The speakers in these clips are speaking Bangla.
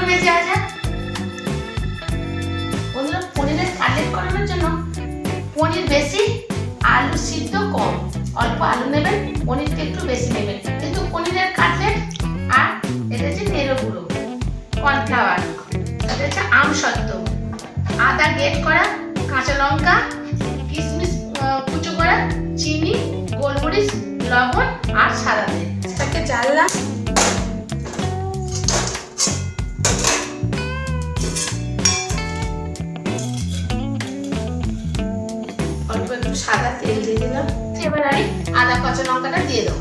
ফোন বেঁচে আছে বন্ধুরা পনিরের কাটলেট করানোর জন্য। পনির বেশি, আলু সিদ্ধ কম। অল্প আলু নেবেন, পনিরটা একটু বেশি নেবেন। কিন্তু পনিরের কাটলেট আর এটা হচ্ছে নেড়ো গুঁড়ো, কর্নফ্লাওয়ার এটা হচ্ছে আম সত্য আদা গেট করা কাঁচা লঙ্কা একটু সাদা তেল দিয়ে দিলাম। এবার আমি আদা কচা লঙ্কাটা দিয়ে দেবো।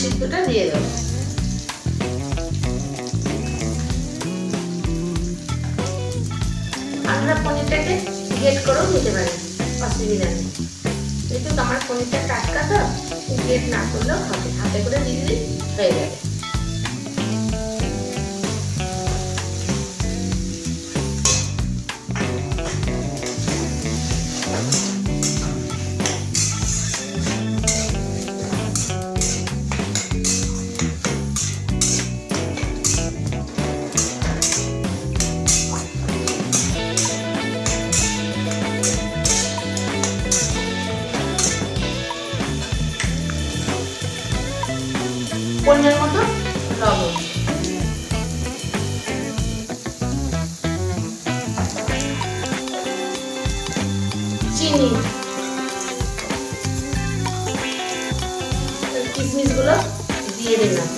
সিদ্ধটা দিয়ে দেবো। আপনারা পনিরটাকে গেট করেও নিতে পারেন অসুবিধা নেই। কিন্তু আমার পনিরটা টাটকা তো গেট না করলেও হবে হাতে করে দিয়ে দিলে হয়ে যাবে। পরিমাণ মতো লবণ। চিনি। কিশমিশগুলো দিয়ে দিলাম।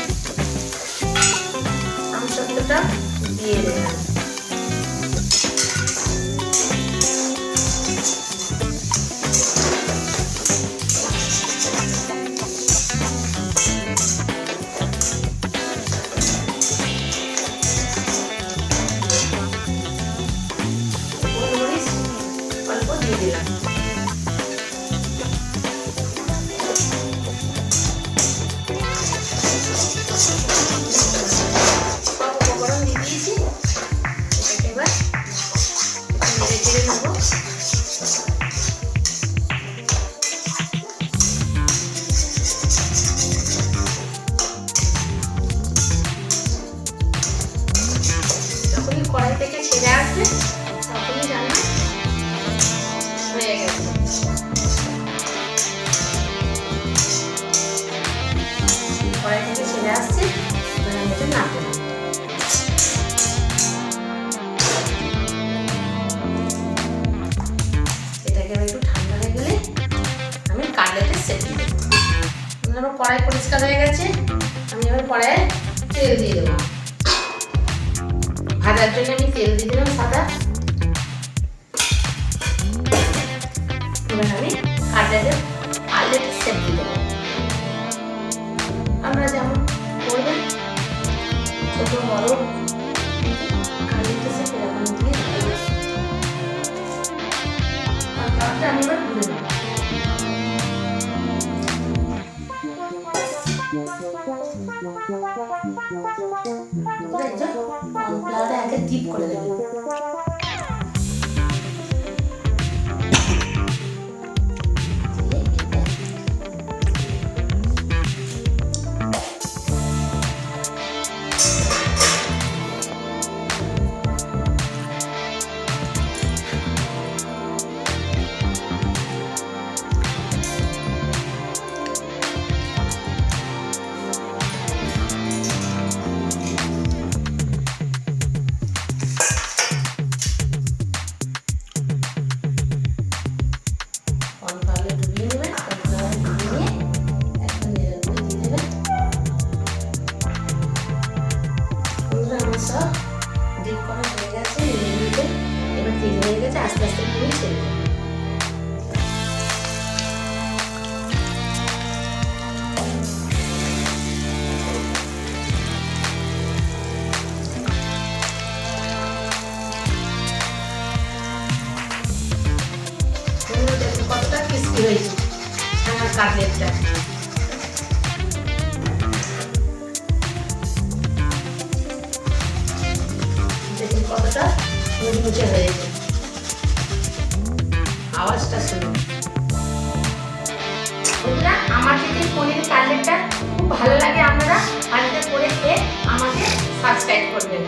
আমসত্বটা দিয়ে দিলাম। দিলাম এটাকে একটু ঠান্ডা হয়ে গেলে আমি কাটলেটের সেট দেবো। আমার কড়াই পরিষ্কার হয়ে গেছে, আমি এবার কড়াইয়ে তেল দিয়ে দেবো। ভাজার জন্য আমি তেল দিয়ে দিলাম সাদা। এবার আমি কাটলেটের কাটলেট সেট দিয়ে দেবো। আমরা যেমন করবেন, ছোট বড় কাঠটা আমি এবার ভুলে নেব কর্নফ্লাওয়ারে আগে ডিপ করে দেবেন হয়েছে আমার কাটলেটটা। দেখুন কতটা মুচমুচে হয়েছে। আওয়াজটা শুনুন। বন্ধুরা, আমার যদি পনির কাটলেটটা খুব ভালো লাগে আপনারা বাড়িতে করে খেয়ে আমাকে সাবস্ক্রাইব করবেন।